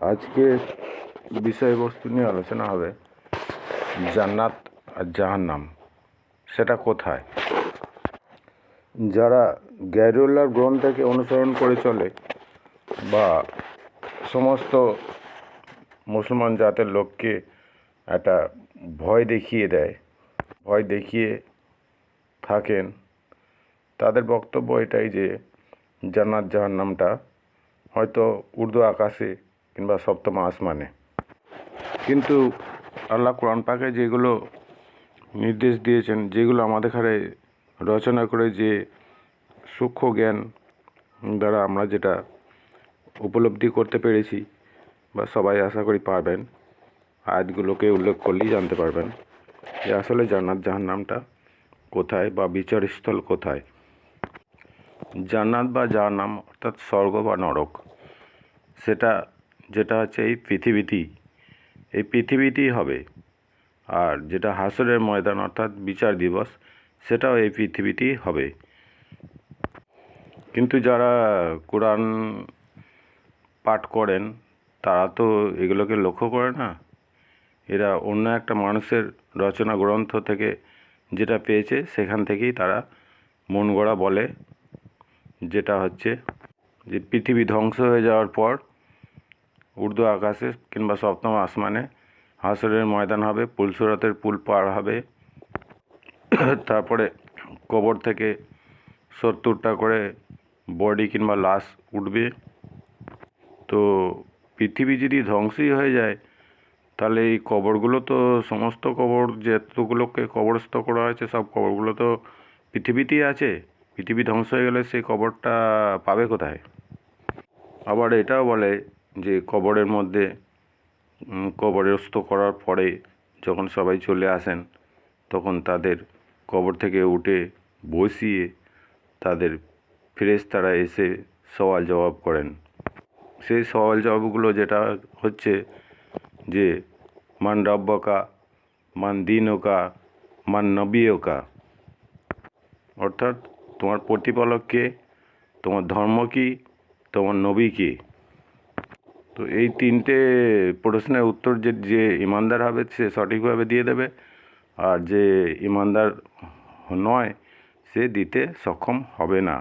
আজকে বিষয়বস্তু নিয়ে আলোচনা হবে জান্নাত আর জাহান্নাম। সেটা কোথায়? যারা গ্যারুল্লার গ্রন্থকে অনুসরণ করে চলে বা সমস্ত মুসলমান জাতের লোককে একটা ভয় দেখিয়ে দেয়, ভয় দেখিয়ে থাকেন, তাদের বক্তব্য এটাই যে জান্নাত জাহান্নামটা হয়তো উর্দু আকাশে কিংবা সপ্তম আসমানে। কিন্তু আল্লাহ কোরআন পাকে যেগুলো নির্দেশ দিয়েছেন, যেগুলো আমাদের ঘরে রচনা করে যে সূক্ষ্ম জ্ঞান দ্বারা আমরা যেটা উপলব্ধি করতে পেরেছি বা সবাই আশা করি পারবেন, আয়াতগুলোকে উল্লেখ করলেই জানতে পারবেন যে আসলে জান্নাত জাহান্নামটা কোথায় বা বিচারস্থল কোথায়। জান্নাত বা জাহান্নাম অর্থাৎ স্বর্গ বা নরক, সেটা যেটা হচ্ছে এই পৃথিবীতেই এই পৃথিবীতেই হবে। আর যেটা হাসরের ময়দান অর্থাৎ বিচার দিবস, সেটাও এই পৃথিবীতেই হবে। কিন্তু যারা কোরআন পাঠ করেন, তারা তো এগুলোকে লক্ষ্য করে না। এরা অন্য একটা মানুষের রচনা গ্রন্থ থেকে যেটা পেয়েছে, সেখান থেকেই তারা মন গড়া বলে। যেটা হচ্ছে যে পৃথিবী ধ্বংস হয়ে যাওয়ার পর উর্দু আকাশে কিংবা সপ্তম আসমানে হাসরের ময়দান হবে পুলসুরাতের পুল পার হবে। তারপরে কবর থেকে সত্তরটা করে বডি কিংবা লাশ উঠবে। তো পৃথিবী যদি ধ্বংসই হয়ে যায়, তাহলে এই কবরগুলো তো সমস্ত কবর, যেতগুলোকে কবরস্থ করা হয়েছে, সব কবরগুলো তো পৃথিবীতেই আছে। পৃথিবী ধ্বংস হয়ে গেলে সেই কবরটা পাবে কোথায়? আবার এটাও বলে যে কবরের মধ্যে কবরস্থ করার পরে যখন সবাই চলে আসেন, তখন তাদের কবর থেকে উঠে বসিয়ে তাদের ফেরেশতারা এসে সওয়াল জবাব করেন। সেই সওয়াল জবাবগুলো যেটা হচ্ছে যে, মান রব্বকা, মান দিনকা, মান নবীয়কা। অর্থাৎ তোমার প্রতিপালককে তোমার ধর্ম কী? তোমার নবী কি? তো এই তিনটে প্রশ্নের উত্তর যে যে ইমানদার হবে, সে সঠিকভাবে দিয়ে দেবে। আর যে ইমানদার নয়, সে দিতে সক্ষম হবে না।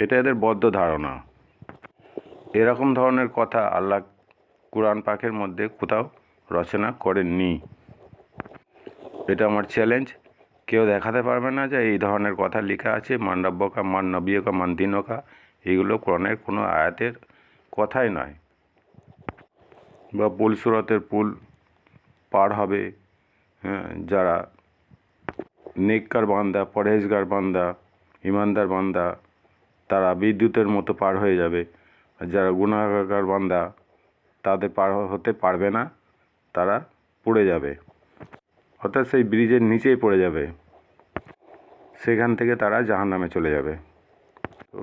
এটা এদের বদ্ধ ধারণা। এরকম ধরনের কথা আল্লাহ কোরআন পাকের মধ্যে কোথাও রচনা করেননি। এটা আমার চ্যালেঞ্জ। কেউ দেখাতে পারবে না যে এই ধরনের কথা লেখা আছে মান্ডব্যকা মান নবীয়কা মান দিনকা এগুলো কোরআনের কোনো আয়াতের কথাই নয়। বা পুল সুরতের পুল পার হবে হ্যাঁ যারা নেককার বান্দা, পরহেজগার বান্দা, ইমানদার বান্দা, তারা বিদ্যুতের মতো পার হয়ে যাবে। আর যারা গুণাগার বান্দা, তাদের পার হতে পারবে না, তারা পড়ে যাবে। অর্থাৎ সেই ব্রিজের নিচেই পড়ে যাবে। সেখান থেকে তারা জাহান নামে চলে যাবে। তো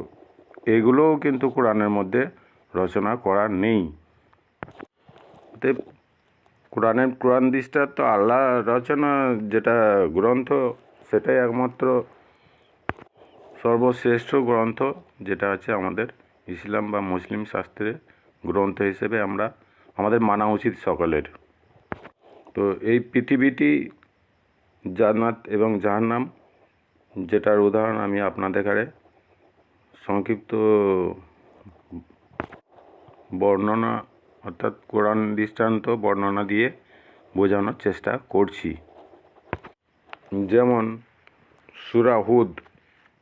এগুলোও কিন্তু কোরআনের মধ্যে রচনা করা নেই। অতএব কোরআনের, কোরআন দিসটা তো আল্লাহ রচনা যেটা গ্রন্থ, সেটাই একমাত্র সর্বশ্রেষ্ঠ গ্রন্থ যেটা আছে আমাদের ইসলাম বা মুসলিম শাস্ত্রে গ্রন্থ হিসেবে আমরা, আমাদের মানা উচিত সকলের। তো এই পৃথিবীটি জান্নাত এবং জাহান্নাম যেটার উদাহরণ আমি আপনাদের কাছে সংক্ষিপ্ত বর্ণনা অর্থাৎ কোরআন দৃষ্টান্ত, বর্ণনা দিয়ে বোঝানোর চেষ্টা করছি। যেমন সুরাহুদ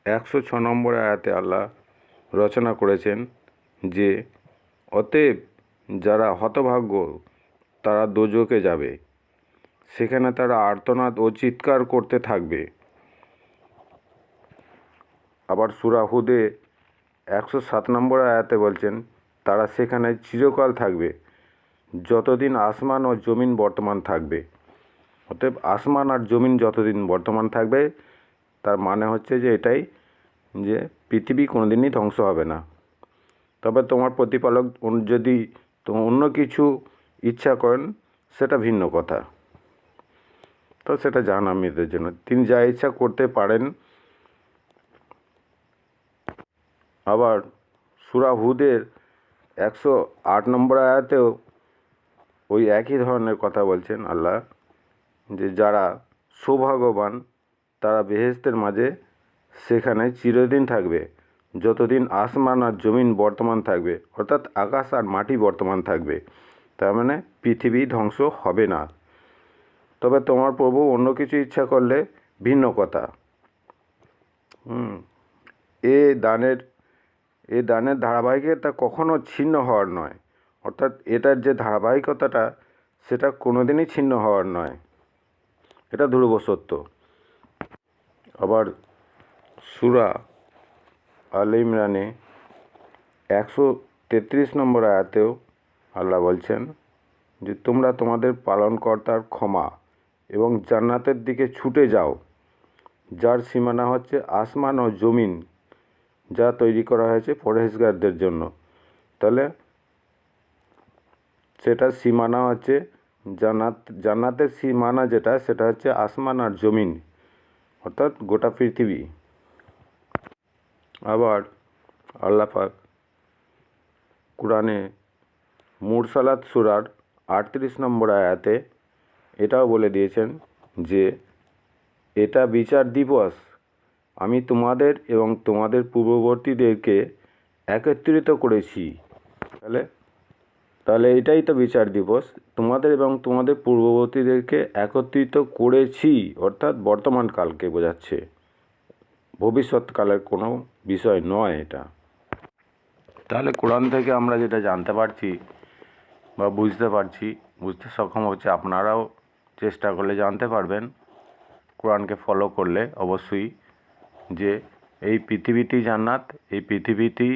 একশো ছ নম্বর আয়াতে আল্লাহ রচনা করেছেন যে, অতএব যারা হতভাগ্য, তারা দোজকে যাবে। সেখানে তারা আর্তনাদ ও চিৎকার করতে থাকবে। আবার সুরাহুদে একশো সাত নম্বর আয়াতে বলছেন তারা সেখানে চিরকাল থাকবে। যতদিন আসমান ও জমিন বর্তমান থাকবে। অতএব আসমান আর জমিন যতদিন বর্তমান থাকবে, তার মানে হচ্ছে যে এটাই যে পৃথিবী কোনোদিনই ধ্বংস হবে না। তবে তোমার প্রতিপালক যদি অন্য কিছু ইচ্ছা করেন, সেটা ভিন্ন কথা। তো সেটা জাহান্নামীদের জন্য। তিনি যা ইচ্ছা করতে পারেন, আবার সুরা হুদের একশো আট নম্বর আয়াতেও ওই একই ধরনের কথা বলছেন আল্লাহ, যে যারা সৌভাগ্যবান, তারা বেহেস্তের মাঝে সেখানে চিরদিন থাকবে, যতদিন আসমান আর জমিন বর্তমান থাকবে, অর্থাৎ আকাশ আর মাটি বর্তমান থাকবে, তার মানে পৃথিবী ধ্বংস হবে না। তবে তোমার প্রভু অন্য কিছু ইচ্ছা করলে ভিন্ন কথা। এ দানের এ দানের ধারাবাহিকতা কখনও ছিন্ন হওয়ার নয়। অর্থাৎ এটার যে ধারাবাহিকতাটা, সেটা কোনোদিনই ছিন্ন হওয়ার নয়। এটা ধ্রুব সত্য আবার সুরা আল ইমরানে একশো তেত্রিশ নম্বর আয়াতেও আল্লাহ বলছেন যে, তোমরা তোমাদের পালনকর্তার ক্ষমা এবং জান্নাতের দিকে ছুটে যাও, যার সীমানা হচ্ছে আসমান ও জমিন যা তৈরি করা হয়েছে পরহেজগারদের জন্য। তাহলে সেটা সীমানা হচ্ছে জান্নাত, জান্নাতের সীমানা যেটা, সেটা হচ্ছে আসমান আর জমিন, অর্থাৎ গোটা পৃথিবী। আবার আল্লাহ পাক কোরআনে মুরসালাত সুরার আটত্রিশ নম্বর আয়াতে এটাও বলে দিয়েছেন যে এটা বিচার দিবস। আমি তোমাদের এবং তোমাদের পূর্ববর্তীদেরকে একত্রিত করেছি। তাহলে তাহলে এটাই তো বিচার দিবস। তোমাদের এবং তোমাদের পূর্ববর্তীদেরকে একত্রিত করেছি, অর্থাৎ বর্তমান কালকে বোঝাচ্ছে। ভবিষ্যৎকালের কোনো বিষয় নয় এটা। তাহলে কোরআন থেকে আমরা যেটা জানতে পারছি বা বুঝতে পারছি, বুঝতে সক্ষম হচ্ছে আপনারাও চেষ্টা করলে জানতে পারবেন। কোরআনকে ফলো করলে অবশ্যই এই পৃথিবীটি জান্নাত, এই পৃথিবীটি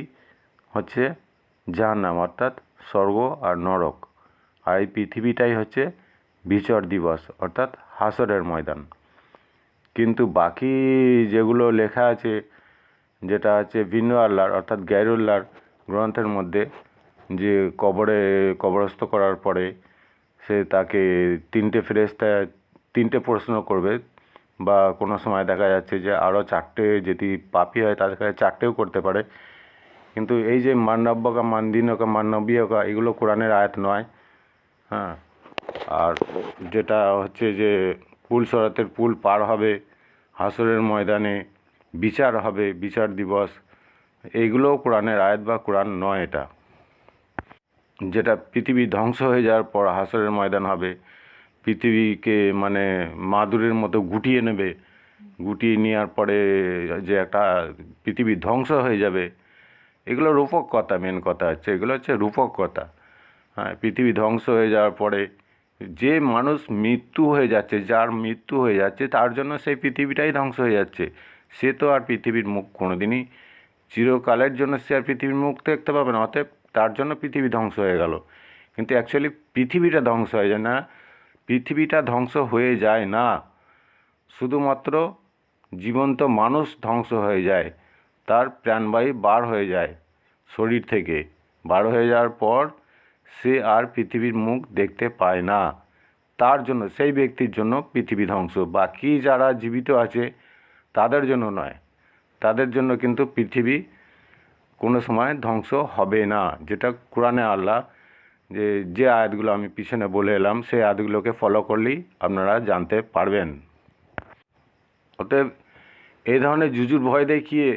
হচ্ছে জাহান্নাম, অর্থাৎ স্বর্গ আর নরক। আর এই পৃথিবীটাই হচ্ছে বিচার দিবস, অর্থাৎ হাসরের ময়দান। কিন্তু বাকি যেগুলো লেখা আছে, যেটা হচ্ছে ভিন্ন আল্লাহর, অর্থাৎ গ্যারুল্লাহর গ্রন্থের মধ্যে, যে কবরে কবরস্থ করার পরে সে তাকে তিনটে ফেরেস্তা তিনটে প্রশ্ন করবে বা কোনো সময় দেখা যাচ্ছে যে আরও চারটে যদি পাপি হয় তাদের কাছে চারটেও করতে পারে। কিন্তু এই যে মান্নব্যকা মানদিনকা, মান্নবীয়কা, এগুলো কোরআনের আয়াত নয়। হ্যাঁ আর যেটা হচ্ছে যে পুল সরাতের পুল পার হবে, হাসরের ময়দানে বিচার হবে, বিচার দিবস, এইগুলোও কোরআনের আয়াত বা কোরআন নয় এটা। যেটা পৃথিবী ধ্বংস হয়ে যাওয়ার পর হাসরের ময়দান হবে পৃথিবীকে মানে মাদুরের মতো গুটিয়ে নেবে। গুটিয়ে নেওয়ার পরে যে একটা পৃথিবী ধ্বংস হয়ে যাবে, এগুলো রূপক কথা মেন কথা হচ্ছে, এগুলো হচ্ছে রূপক কথা হ্যাঁ পৃথিবী ধ্বংস হয়ে যাওয়ার পরে যে মানুষ মৃত্যু হয়ে যাচ্ছে, যার মৃত্যু হয়ে যাচ্ছে, তার জন্য সেই পৃথিবীটাই ধ্বংস হয়ে যাচ্ছে। সে তো আর পৃথিবীর মুখ কোনো দিনই চিরকালের জন্য সে আর পৃথিবীর মুখ দেখতে পাবে না, অতএব তার জন্য পৃথিবী ধ্বংস হয়ে গেল। কিন্তু অ্যাকচুয়ালি পৃথিবীটা ধ্বংস হয়ে যায় না পৃথিবীটা ধ্বংস হয়ে যায় না। শুধুমাত্র জীবন্ত মানুষ ধ্বংস হয়ে যায়, তার প্রাণবায়ু বার হয়ে যায় শরীর থেকে। বার হয়ে যাওয়ার পর সে আর পৃথিবীর মুখ দেখতে পায় না। তার জন্য, সেই ব্যক্তির জন্য পৃথিবী ধ্বংস। বাকি যারা জীবিত আছে, তাদের জন্য নয়। তাদের জন্য কিন্তু পৃথিবী কোনো সময় ধ্বংস হবে না, যেটা কোরআনে আল্লাহ যে যে আয়াতগুলো আমি পিছনে বলে এলাম, সেই আয়াতগুলোকে ফলো করলেই আপনারা জানতে পারবেন। অতএব এই ধরনের জুজুর ভয় দেখিয়ে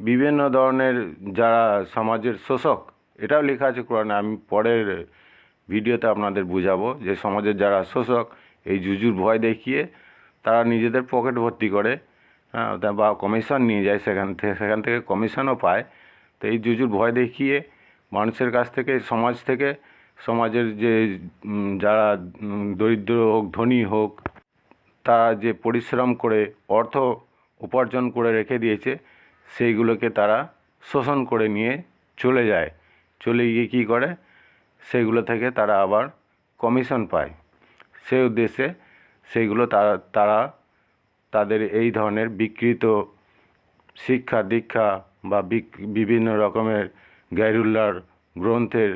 বিভিন্ন ধরনের যারা সমাজের শোষক, এটাও লেখা আছে কোরআনে, আমি পরের ভিডিওতে আপনাদের বুঝাবো যে, সমাজের যারা শোষক, এই জুজুর ভয় দেখিয়ে তারা নিজেদের পকেট ভর্তি করে হ্যাঁ বা কমিশন নিয়ে যায় সেখান থেকে সেখান থেকে কমিশনও পায়। তো এই জুজুর ভয় দেখিয়ে মানুষের কাছ থেকে, সমাজ থেকে সমাজের যে যারা দরিদ্র হোক, ধনী হোক, তারা যে পরিশ্রম করে, অর্থ উপার্জন করে রেখে দিয়েছে, সেইগুলোকে তারা শোষণ করে নিয়ে চলে যায়। চলে গিয়ে কী করে? সেগুলো থেকে তারা আবার কমিশন পায়। সেই উদ্দেশ্যে সেইগুলো তারা তারা তাদের এই ধরনের বিকৃত শিক্ষা দীক্ষা বা বিভিন্ন রকমের গাইরুল্লাহর গ্রন্থের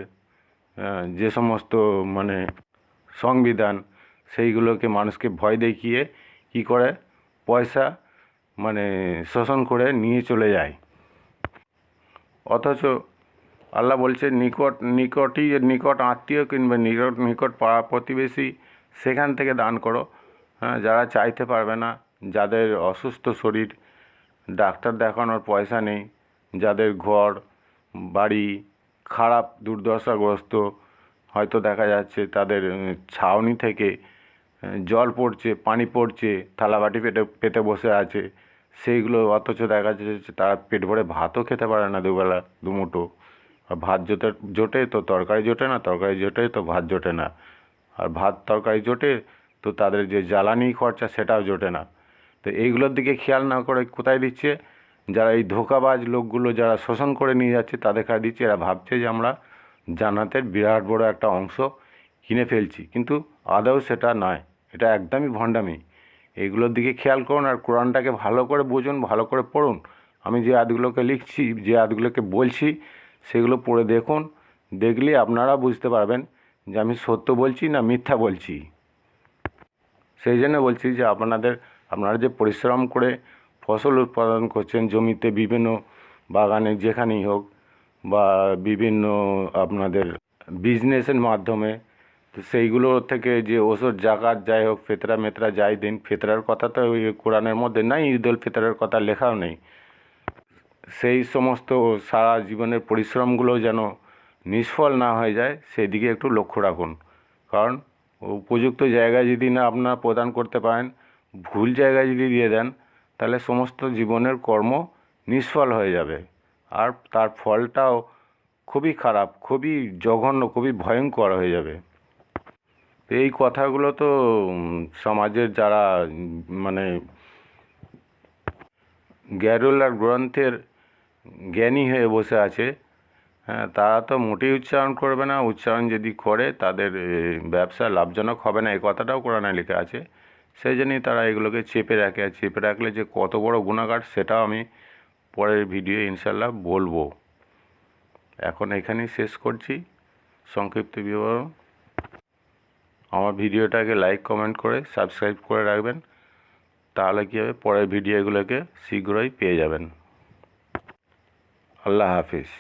যে সমস্ত মানে সংবিধান সেইগুলোকে মানুষকে ভয় দেখিয়ে কি করে পয়সা মানে শোষণ করে নিয়ে চলে যায়। অথচ আল্লাহ বলছে, নিকট নিকটই নিকট আত্মীয় কিংবা নিকট নিকট পাড়া প্রতিবেশী সেখান থেকে দান করো। হ্যাঁ যারা চাইতে পারবে না, যাদের অসুস্থ শরীর, ডাক্তার দেখানোর পয়সা নেই, যাদের ঘর, বাড়ি খারাপ দুর্দশাগ্রস্ত, হয়তো দেখা যাচ্ছে তাদের ছাউনি থেকে জল পড়ছে, পানি পড়ছে থালাবাটি পেটে, পেতে বসে আছে, সেইগুলো অথচ দেখা যাচ্ছে তারা পেট ভরে ভাতও খেতে পারে না দুবেলা আর ভাত জোটে জোটে তো তরকারি জোটে না, তরকারি জোটে তো ভাত জোটে না। আর ভাত তরকারি জোটে তো তাদের যে জ্বালানি খরচা সেটাও জোটে না। তো এইগুলোর দিকে খেয়াল না করে কোথায় দিচ্ছে? যারা এই ধোকাবাজ লোকগুলো যারা শোষণ করে নিয়ে যাচ্ছে, তাদের কাছে দিচ্ছে, এরা ভাবছে যে আমরা জান্নাতের বিরাট বড় একটা অংশ কিনে ফেলছি। কিন্তু আদৌ সেটা নয়। এটা একদমই ভণ্ডামি। এইগুলোর দিকে খেয়াল করুন আর কোরআনটাকে ভালো করে বুঝুন, ভালো করে পড়ুন। আমি যে আদগুলোকে লিখছি, যে আদগুলোকে বলছি, সেগুলো পড়ে দেখুন। দেখলেই আপনারা বুঝতে পারবেন যে আমি সত্য বলছি না মিথ্যা বলছি। সেই জন্য বলছি যে আপনাদের, আপনারা যে পরিশ্রম করে ফসল উৎপাদন করছেন জমিতে বিভিন্ন বাগানে যেখানেই হোক বা বিভিন্ন আপনাদের বিজনেসের মাধ্যমে, তো সেইগুলো থেকে যে ওষুধ জাকাত যাই হোক, ফেতরা মেতরা যাই দিন, ফেতরার কথা তো ওই কোরআনের মধ্যে নাই, ঈদ উল ফিতরের কথা লেখাও নেই। সেই সমস্ত সারা জীবনের পরিশ্রমগুলো যেন নিষ্ফল না হয়ে যায় সেই দিকে একটু লক্ষ্য রাখুন। কারণ উপযুক্ত জায়গায় যদি না আপনারা প্রদান করতে পারেন, ভুল জায়গায় যদি দিয়ে দেন তাহলে সমস্ত জীবনের কর্ম নিষ্ফল হয়ে যাবে। আর তার ফলটাও খুবই খারাপ, খুবই জঘন্য, খুবই ভয়ঙ্কর হয়ে যাবে। এই কথাগুলো তো সমাজের যারা মানে গ্যারুলার গ্রন্থের জ্ঞানী হয়ে বসে আছে হ্যাঁ তারা তো মোটেই উচ্চারণ করবে না। উচ্চারণ যদি করে, তাদের ব্যবসা লাভজনক হবে না। এই কথাটাও কোরআনে লেখা আছে। সেই জন্যই তারা এগুলোকে চেপে রাখে। আর চেপে রাখলে যে কত বড় গুণাগার সেটাও আমি পরের ভিডিও ইনশাল্লাহ বলব। এখন এখানেই শেষ করছি। সংক্ষিপ্ত বিবরণ। আমার ভিডিওটাকে লাইক কমেন্ট করে সাবস্ক্রাইব করে রাখবেন। তাহলে কী হবে? পরের ভিডিওগুলোকে শীঘ্রই পেয়ে যাবেন। আল্লাহ হাফিজ।